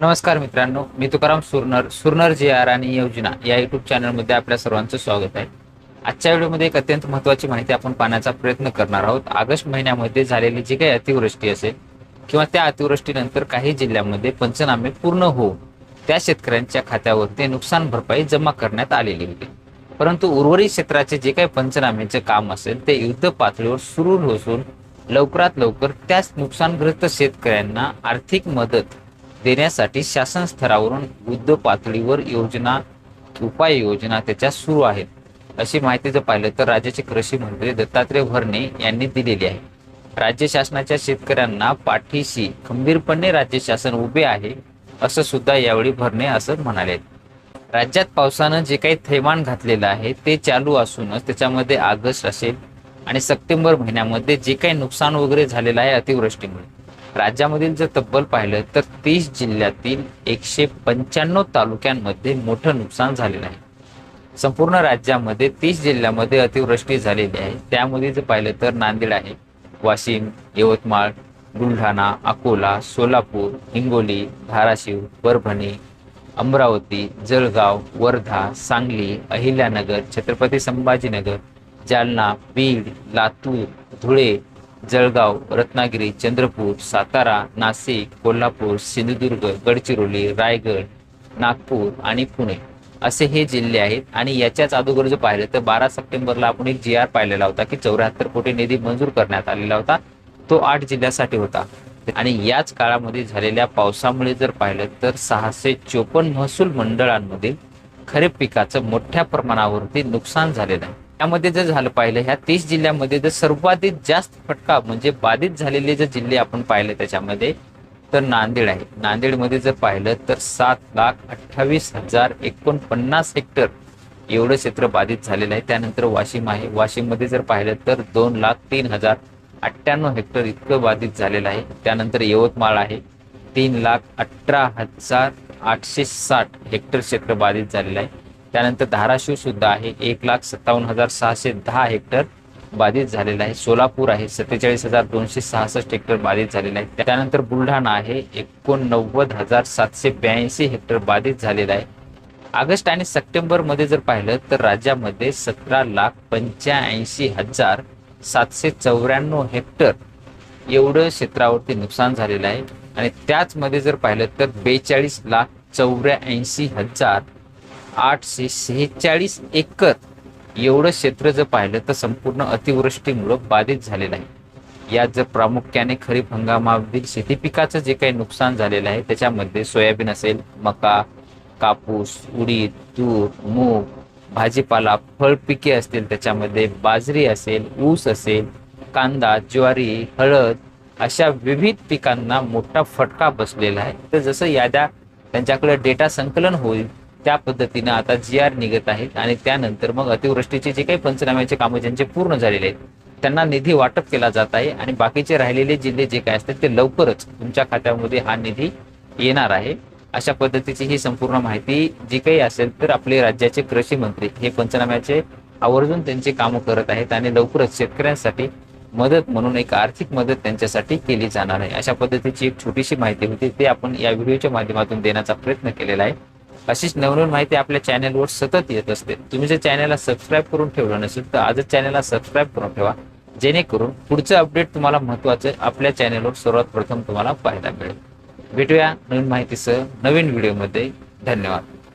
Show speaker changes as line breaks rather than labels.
नमस्कार मित्रांनो मी तुकाराम सुरनर सुरनर जे आर आणि योजना या युट्यूब चॅनलमध्ये आपल्या सर्वांचं स्वागत आहे. आजच्या व्हिडिओमध्ये एक अत्यंत महत्त्वाची माहिती आपण पाहण्याचा प्रयत्न करणार आहोत. ऑगस्ट महिन्यामध्ये झालेली जी काही अतिवृष्टी असेल किंवा त्या अतिवृष्टीनंतर काही जिल्ह्यांमध्ये पंचनामे पूर्ण होऊन त्या शेतकऱ्यांच्या खात्यावरती नुकसान भरपाई जमा करण्यात आलेली होती. परंतु उर्वरित क्षेत्राचे जे काही पंचनामेचे काम असेल ते युद्ध पातळीवर सुरू असून लवकरात लवकर त्याच नुकसानग्रस्त शेतकऱ्यांना आर्थिक मदत देण्यासाठी शासन स्तरावरून युद्ध पातळीवर योजना उपाययोजना त्याच्या सुरू आहेत. अशी माहिती जर पाहिलं तर राज्याचे कृषी मंत्री दत्तात्रय भरणे यांनी दिलेली आहे. राज्य शासनाच्या शेतकऱ्यांना पाठीशी खंबीरपणे राज्य शासन उभे आहे असं सुद्धा यावेळी भरणे असं म्हणाले. राज्यात पावसानं जे काही थैमान घातलेलं आहे ते चालू असूनच त्याच्यामध्ये ऑगस्ट असेल आणि सप्टेंबर महिन्यामध्ये जे काही नुकसान वगैरे झालेलं आहे अतिवृष्टीमुळे. राज्यामधील जर तब्बल पाहिलं तर तीस जिल्ह्यातील एकशे पंच्याण्णव तालुक्यांमध्ये मोठं नुकसान झालेलं आहे. संपूर्ण राज्यामध्ये तीस जिल्ह्यामध्ये अतिवृष्टी झालेली आहे. त्यामध्ये जर पाहिलं तर नांदेड आहे वाशिम यवतमाळ बुलढाणा अकोला सोलापूर हिंगोली धाराशिव परभणी अमरावती जळगाव वर्धा सांगली अहिल्यानगर छत्रपती संभाजीनगर जालना बीड लातूर धुळे जळगाव रत्नागिरी चंद्रपूर सातारा नाशिक कोल्हापूर सिंधुदुर्ग गडचिरोली रायगड नागपूर आणि पुणे असे हे जिल्हे आहेत. आणि याच्याच अगोदर जर पाहिलं तर बारा सप्टेंबरला आपण एक जी आर पाहिलेला होता की चौऱ्याहत्तर कोटी निधी मंजूर करण्यात आलेला होता. तो आठ जिल्ह्यासाठी होता. आणि याच काळामध्ये झालेल्या पावसामुळे जर पाहिलं तर सहाशे चोपन्न महसूल मंडळांमधील खरीप पिकाचं मोठ्या प्रमाणावरती नुकसान झालेलं आहे. त्यामध्ये जर झालं पाहिलं ह्या तीस जिल्ह्यामध्ये जर सर्वाधिक जास्त फटका म्हणजे बाधित झालेले जे जिल्हे आपण पाहिले त्याच्यामध्ये तर नांदेड आहे. नांदेडमध्ये जर पाहिलं तर सात लाख अठ्ठावीस हजार एकोणपन्नास हेक्टर एवढं क्षेत्र बाधित झालेलं आहे. त्यानंतर वाशिम आहे. वाशिममध्ये जर पाहिलं तर दोन लाख तीन हजार अठ्ठ्याण्णव हेक्टर इतकं बाधित झालेलं आहे. त्यानंतर यवतमाळ आहे. तीन लाख अठरा हजार आठशे साठ हेक्टर क्षेत्र बाधित झालेलं आहे. त्यानंतर धाराशिव सुद्धा आहे. एक लाख सत्तावन्न हजार सहाशे दहा हेक्टर बाधित झालेला आहे. सोलापूर आहे. सत्तेचाळीस हजार दोनशे सहासष्ट हेक्टर बाधित झालेला आहे. त्यानंतर बुलढाणा आहे. एकोणनव्वद हजार सातशे ब्याऐंशी हेक्टर बाधित झालेला आहे. ऑगस्ट आणि सप्टेंबरमध्ये जर पाहिलं तर राज्यामध्ये सतरा लाख पंच्याऐंशी हजार सातशे चौऱ्याण्णव हेक्टर एवढं क्षेत्रावरती नुकसान झालेलं आहे. आणि त्याचमध्ये जर पाहिलं तर बेचाळीस लाख चौऱ्याऐंशी हजार आठशे शेहेचाळीस एकर एवढं क्षेत्र जर पाहिलं तर संपूर्ण अतिवृष्टीमुळं बाधित झालेलं आहे. यात जर प्रामुख्याने खरीप हंगामातील शेती पिकाचं जे काही नुकसान झालेलं आहे त्याच्यामध्ये सोयाबीन असेल मका कापूस उडीद तूर मूग भाजीपाला फळ पिके असतील त्याच्यामध्ये बाजरी असेल ऊस असेल कांदा ज्वारी हळद अशा विविध पिकांना मोठा फटका बसलेला आहे. तर जसं याद्या त्यांच्याकडे डेटा संकलन होईल त्या पद्धतीनं आता जी आर निघत आहेत आणि त्यानंतर मग अतिवृष्टीचे जे काही पंचनाम्याचे कामं ज्यांचे पूर्ण झालेले आहेत त्यांना निधी वाटप केला जात आहे आणि बाकीचे राहिलेले जिल्हे जे काय असतात ते लवकरच तुमच्या खात्यामध्ये हा निधी येणार आहे. अशा पद्धतीची ही संपूर्ण माहिती जी काही असेल तर आपले राज्याचे कृषी मंत्री हे पंचनाम्याचे आवर्जून त्यांची कामं करत आहेत आणि लवकरच शेतकऱ्यांसाठी मदत म्हणून एक आर्थिक मदत त्यांच्यासाठी केली जाणार आहे. अशा पद्धतीची एक छोटीशी माहिती होती ते आपण या व्हिडिओच्या माध्यमातून देण्याचा प्रयत्न केलेला आहे. अशीच नवनवीन माहिती आपल्या चॅनलवर सतत येत असते. तुम्ही जर चॅनलला सबस्क्राईब करून ठेवलं नसेल तर आजच चॅनलला सबस्क्राईब करून ठेवा. जेणेकरून पुढचं अपडेट तुम्हाला महत्वाचं आपल्या चॅनलवर सर्वात प्रथम तुम्हाला पाहायला मिळेल. भेटूया नवीन माहितीसह नवीन व्हिडिओमध्ये धन्यवाद.